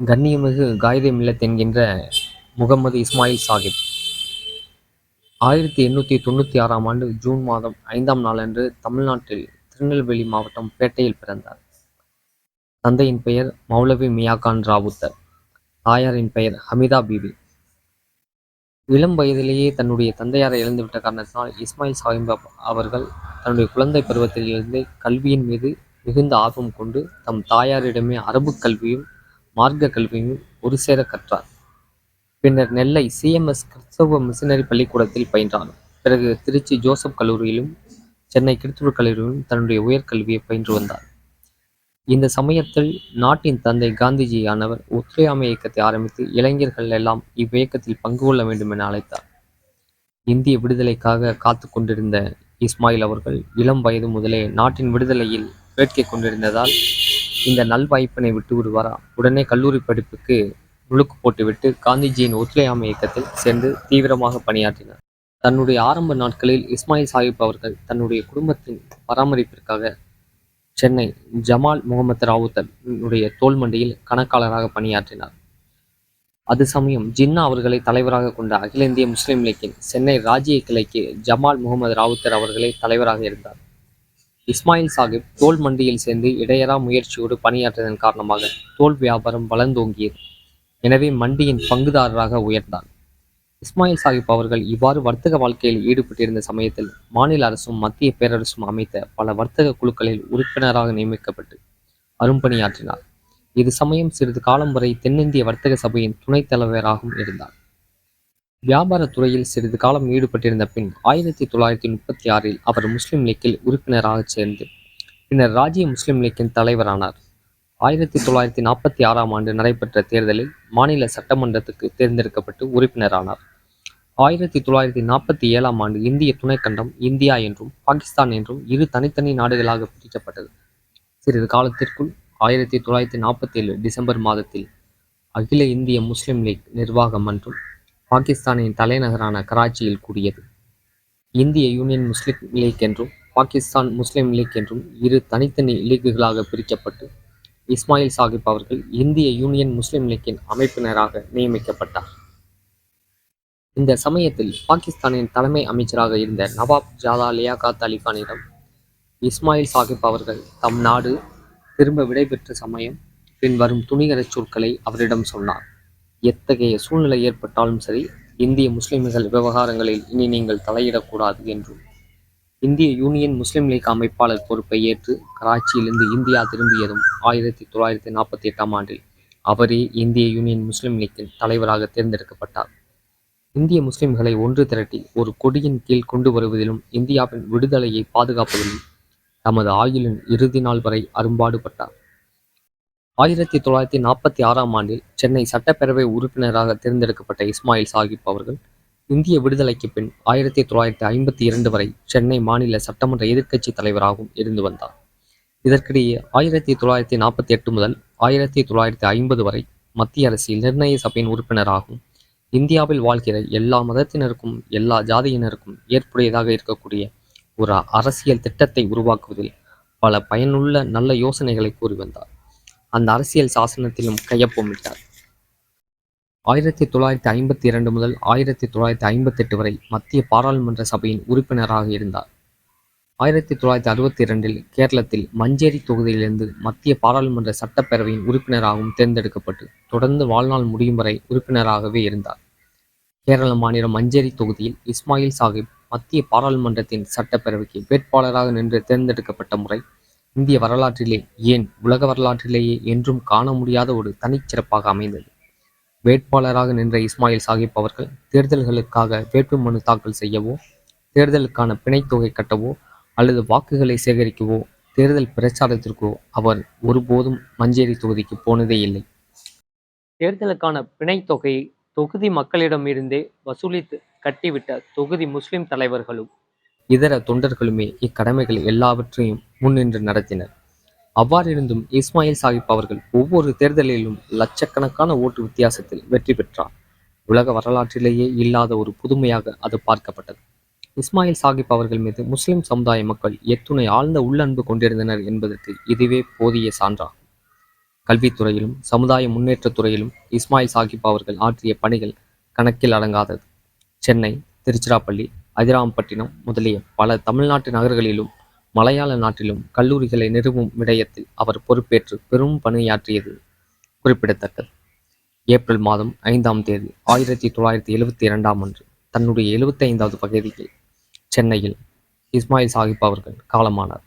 கண்ணியமிகு காயிதே மில்லத் என்கின்ற முகமது இஸ்மாயில் சாஹிப். ஆயிரத்தி எண்ணூற்றி தொண்ணூற்றி ஆறாம் ஆண்டு ஜூன் மாதம் ஐந்தாம் நாளன்று தமிழ்நாட்டில் திருநெல்வேலி மாவட்டம் பேட்டையில் பிறந்தார். தந்தையின் பெயர் மௌலவி மியாகான் ராவுத்தர். தாயாரின் பெயர் ஹமிதா பீபி. இளம் வயதிலேயே தன்னுடைய தந்தையாரை இழந்துவிட்ட காரணத்தினால் இஸ்மாயில் சாஹிப் அவர்கள் தன்னுடைய குழந்தை பருவத்திலிருந்தே கல்வியின் மீது மிகுந்த ஆர்வம் கொண்டு தம் தாயாரிடமே அரபு கல்வியும் மார்க்க கல்வியும் ஒரு சேர கற்றார். பின்னர் நெல்லை சிஎம்எஸ் கிறிஸ்தவ மிஷினரி பள்ளிக்கூடத்தில் பயின்றார். பிறகு திருச்சி ஜோசப் கல்லூரியிலும் சென்னை கிறித்துவ கல்லூரியிலும் தன்னுடைய உயர்கல்வியை பயின்று வந்தார். இந்த சமயத்தில் நாட்டின் தந்தை காந்திஜியானவர் ஒத்துழையாமை இயக்கத்தை ஆரம்பித்து இளைஞர்கள் எல்லாம் இவ்வியக்கத்தில் பங்கு கொள்ள வேண்டும் என அழைத்தார். இந்திய விடுதலைக்காக காத்து கொண்டிருந்த இஸ்மாயில் அவர்கள் இளம் வயது முதலே நாட்டின் விடுதலையில் வேட்கை கொண்டிருந்ததால் இந்த நல்வாய்ப்பினை விட்டு விடுவாரா? உடனே கல்லூரி படிப்புக்கு முழுக்கு போட்டுவிட்டு காந்திஜியின் ஒத்துழையாமை இயக்கத்தில் சேர்ந்து தீவிரமாக பணியாற்றினார். தன்னுடைய ஆரம்ப நாட்களில் இஸ்மாயில் சாஹிப் அவர்கள் தன்னுடைய குடும்பத்தின் பராமரிப்பிற்காக சென்னை ஜமால் முகமது ராவுத்தனுடைய தோல்மண்டியில் கணக்காளராக பணியாற்றினார். அது சமயம் ஜின்னா அவர்களை தலைவராக கொண்ட அகில இந்திய முஸ்லிம் லீக்கின் சென்னை ராஜ்ய கிளைக்கு ஜமால் முகமது ராவுத்தர் அவர்களே தலைவராக இருந்தார். இஸ்மாயில் சாஹிப் தோல் மண்டியில் சேர்ந்து இடையறா முயற்சியோடு பணியாற்றியதன் காரணமாக தோல் வியாபாரம் வளர்ந்தோங்கியது. எனவே மண்டியின் பங்குதாரராக உயர்ந்தார் இஸ்மாயில் சாஹிப் அவர்கள் இவ்வாறு வர்த்தக வாழ்க்கையில் ஈடுபட்டிருந்த சமயத்தில் மாநில அரசும் மத்திய பேரரசும் அமைத்த பல வர்த்தக குழுக்களில் உறுப்பினராக நியமிக்கப்பட்டு அரும்பணியாற்றினார். இது சமயம் சிறிது காலம் வரை தென்னிந்திய வர்த்தக சபையின் துணைத் தலைவராகவும் இருந்தார். வியாபாரத் துறையில் சிறிது காலம் ஈடுபட்டிருந்த பின் ஆயிரத்தி தொள்ளாயிரத்தி முப்பத்தி ஆறில் அவர் முஸ்லிம் லீக்கில் உறுப்பினராக சேர்ந்து பின்னர் ராஜ்ய முஸ்லிம் லீக்கின் தலைவரானார். ஆயிரத்தி தொள்ளாயிரத்தி நாற்பத்தி ஆறாம் ஆண்டு நடைபெற்ற தேர்தலில் மாநில சட்டமன்றத்துக்கு தேர்ந்தெடுக்கப்பட்டு உறுப்பினரானார். ஆயிரத்தி தொள்ளாயிரத்தி நாற்பத்தி ஏழாம் ஆண்டு இந்திய துணைக்கண்டம் இந்தியா என்றும் பாகிஸ்தான் என்றும் இரு தனித்தனி நாடுகளாக பிரிக்கப்பட்டது. சிறிது காலத்திற்குள் ஆயிரத்தி தொள்ளாயிரத்தி நாற்பத்தி ஏழு டிசம்பர் மாதத்தில் அகில இந்திய முஸ்லிம் லீக் நிர்வாகம் மற்றும் பாகிஸ்தானின் தலைநகரான கராச்சியில் கூடியது. இந்திய யூனியன் முஸ்லிம் லீக் என்றும் பாகிஸ்தான் முஸ்லிம் லீக் என்றும் இரு தனித்தனி லீக்குகளாக பிரிக்கப்பட்டு இஸ்மாயில் சாஹிப் அவர்கள் இந்திய யூனியன் முஸ்லிம் லீக்கின் அமைப்பினராக நியமிக்கப்பட்டார். இந்த சமயத்தில் பாகிஸ்தானின் தலைமை அமைச்சராக இருந்த நவாப் ஜாதா லியாகாத் அலி கானிடம் இஸ்மாயில் சாஹிப் அவர்கள் தம் நாடு திரும்ப விடைபெற்ற சமயம் பின் வரும் துணிகரச் சொற்களை அவரிடம் சொன்னார். எத்தகைய சூழ்நிலை ஏற்பட்டாலும் சரி இந்திய முஸ்லிம்கள் விவகாரங்களில் இனி நீங்கள் தலையிடக்கூடாது என்றும் இந்திய யூனியன் முஸ்லிம் லீக் அமைப்பாளர் பொறுப்பை ஏற்று கராச்சியிலிருந்து இந்தியா திரும்பியதும் ஆயிரத்தி தொள்ளாயிரத்தி நாற்பத்தி எட்டாம் ஆண்டில் அவரே இந்திய யூனியன் முஸ்லிம் லீக்கின் தலைவராக தேர்ந்தெடுக்கப்பட்டார். இந்திய முஸ்லிம்களை ஒன்று திரட்டி ஒரு கொடியின் கீழ் கொண்டு வருவதிலும் இந்தியாவின் விடுதலையை பாதுகாப்பதிலும் தமது ஆயுளின் இறுதி நாள் வரை அரும்பாடுபட்டார். ஆயிரத்தி தொள்ளாயிரத்தி நாற்பத்தி ஆறாம் ஆண்டில் சென்னை சட்டப்பேரவை உறுப்பினராக தேர்ந்தெடுக்கப்பட்ட இஸ்மாயில் சாஹிப் அவர்கள் இந்திய விடுதலைக்கு பின் ஆயிரத்தி தொள்ளாயிரத்தி ஐம்பத்தி இரண்டு வரை சென்னை மாநில சட்டமன்ற எதிர்க்கட்சி தலைவராகவும் இருந்து வந்தார். இதற்கிடையே ஆயிரத்தி தொள்ளாயிரத்தி நாற்பத்தி எட்டு முதல் ஆயிரத்தி தொள்ளாயிரத்தி ஐம்பது வரை மத்திய அரசில் நிர்ணய சபையின் உறுப்பினராகவும் இந்தியாவில் வாழ்கிற எல்லா மதத்தினருக்கும் எல்லா ஜாதியினருக்கும் ஏற்புடையதாக இருக்கக்கூடிய ஒரு அரசியல் திட்டத்தை உருவாக்குவதில் பல பயனுள்ள நல்ல யோசனைகளை கூறி வந்தார். அந்த அரசியல் சாசனத்திலும் கையொப்பமிட்டார் ஆயிரத்தி தொள்ளாயிரத்தி ஐம்பத்தி இரண்டு முதல் ஆயிரத்தி தொள்ளாயிரத்தி ஐம்பத்தி எட்டு வரை மத்திய பாராளுமன்ற சபையின் உறுப்பினராக இருந்தார். ஆயிரத்தி தொள்ளாயிரத்தி அறுபத்தி இரண்டில் கேரளத்தில் மஞ்சேரி தொகுதியிலிருந்து மத்திய பாராளுமன்ற சட்டப்பேரவையின் உறுப்பினராகவும் தேர்ந்தெடுக்கப்பட்டு தொடர்ந்து வாழ்நாள் முடியும் வரை உறுப்பினராகவே இருந்தார். கேரள மாநிலம் மஞ்சேரி தொகுதியில் இஸ்மாயில் சாஹிப் மத்திய பாராளுமன்றத்தின் சட்டப்பேரவைக்கு வேட்பாளராக நின்று தேர்ந்தெடுக்கப்பட்ட முறை இந்திய வரலாற்றிலே ஏன் உலக வரலாற்றிலேயே என்றும் காண முடியாத ஒரு தனிச்சிறப்பாக அமைந்தது. வேட்பாளராக நின்ற இஸ்மாயில் சாஹிப் அவர்கள் தேர்தல்களுக்காக வேட்புமனு தாக்கல் செய்யவோ தேர்தலுக்கான பிணைத்தொகை கட்டவோ அல்லது வாக்குகளை சேகரிக்கவோ தேர்தல் பிரச்சாரத்திற்கோ அவர் ஒருபோதும் மஞ்சேரி தொகுதிக்கு போனதே இல்லை. தேர்தலுக்கான பிணைத்தொகையை தொகுதி மக்களிடமிருந்தே வசூலித்து கட்டிவிட்ட தொகுதி முஸ்லிம் தலைவர்களும் இதர தொண்டர்களுமே இக்கடமைகள் எல்லாவற்றையும் முன்னின்று நடத்தினர். அவ்வாறிருந்தும் இஸ்மாயில் சாஹிப் அவர்கள் ஒவ்வொரு தேர்தலிலும் லட்சக்கணக்கான ஓட்டு வித்தியாசத்தில் வெற்றி பெற்றார். உலக வரலாற்றிலேயே இல்லாத ஒரு புதுமையாக அது பார்க்கப்பட்டது. இஸ்மாயில் சாஹிப் அவர்கள் மீது முஸ்லிம் சமுதாய மக்கள் எத்துணை ஆழ்ந்த உள்ளன்பு கொண்டிருந்தனர் என்பதற்கு இதுவே போதிய சான்றாகும். கல்வித்துறையிலும் சமுதாய முன்னேற்றத் துறையிலும் இஸ்மாயில் சாஹிப் அவர்கள் ஆற்றிய பணிகள் கணக்கில் அடங்காதது. சென்னை திருச்சிராப்பள்ளி அதிராம்பட்டினம் முதலிய பல தமிழ்நாட்டு நகர்களிலும் மலையாள நாட்டிலும் கல்லூரிகளை நிறுவும் விடயத்தில் அவர் பொறுப்பேற்று பெரும் பணியாற்றியது குறிப்பிடத்தக்கது. ஏப்ரல் மாதம் ஐந்தாம் தேதி ஆயிரத்தி தொள்ளாயிரத்தி எழுவத்தி இரண்டாம் அன்று தன்னுடைய எழுபத்தி ஐந்தாவது பகுதியில் சென்னையில் இஸ்மாயில் சாஹிப் அவர்கள் காலமானார்.